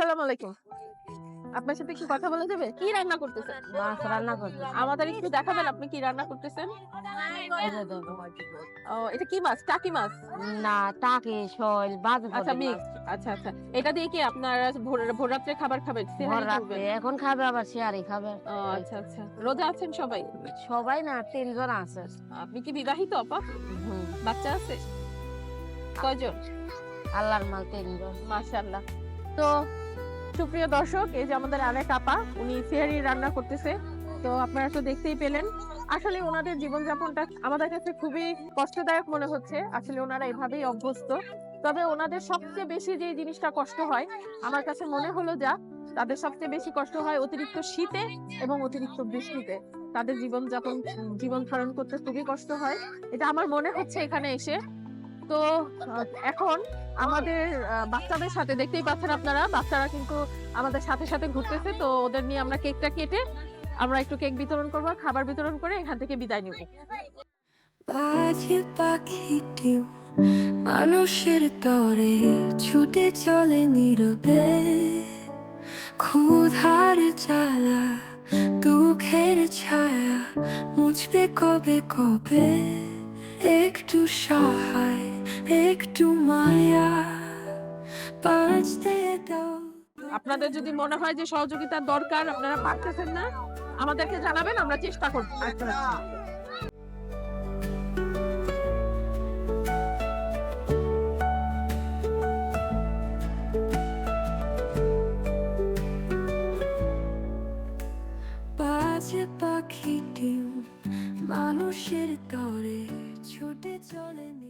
আসসালামু আলাইকুম। আপনার সাথে কি কথা বলা যাবে? কি রান্না করতেছেন? মাছ রান্না করতে আমাদের একটু দেখাবেন আপনি কি রান্না করতেছেন? ও এটা কি মাছ? টাকি মাছ? না টাকে শৈল বাজু আচ্ছা মিক্স। আচ্ছা আচ্ছা। এটা দিয়ে কি আপনারা ভোর ভোর রাত্রে খাবার খাবেন? ভর এখন খাবে আবার শেয়ারি খাবে। ও আচ্ছা আচ্ছা। রোজা আছেন সবাই? সবাই না তিনজন আছে। আপনি কি বিবাহিত আপা? বাচ্চা আছে? কয়জন? আল্লাহর মাল তিনজন। মাশাআল্লাহ। তো সুপ্রিয় দর্শক, এই যে আমাদের আরেক আপা উনি সিহারি রান্না করতেছে। তো আপনারা তো দেখতেই পেলেন। আসলে ওনাদের জীবনযাপনটা আমাদের কাছে খুবই কষ্টদায়ক মনে হচ্ছে। আসলে ওনারা এভাবেই অভ্যস্ত। তবে ওনাদের সবচেয়ে বেশি যে জিনিসটা কষ্ট হয়, আমার কাছে মনে হলো যা, তাদের সবচেয়ে বেশি কষ্ট হয় অতিরিক্ত শীতে এবং অতিরিক্ত বৃষ্টিতে। তাদের জীবনযাপন জীবন ধারণ করতে খুবই কষ্ট হয়। এটা আমার মনে হচ্ছে এখানে এসে। তো এখন আমাদের বাচ্চাদের সাথে দেখতেই পাচ্ছেন আপনারা, বাচ্চারা কিন্তু আমাদের সাথে সাথে ঘুরতেছে, তো ওদের নিয়ে আমরা কেকটা কেটে আমরা একটু কেক বিতরণ করব খাবার বিতরণ করে এখান থেকে বিদায় নিব। পাখি পাখিটিও মানুষের তরে ছুটে চলে নীরবে। ক্ষুধার জ্বালা দুঃখের ছায়া মুছবে কবে কবে। একটু সহায় আপনাদের যদি মনে হয় যে সহযোগিতার দরকার আপনারা পাচ্ছেন না আমাদেরকে জানাবেন আমরা চেষ্টা করব। বাজে পাখিটি মানুষের তরে ছুটে চলেনি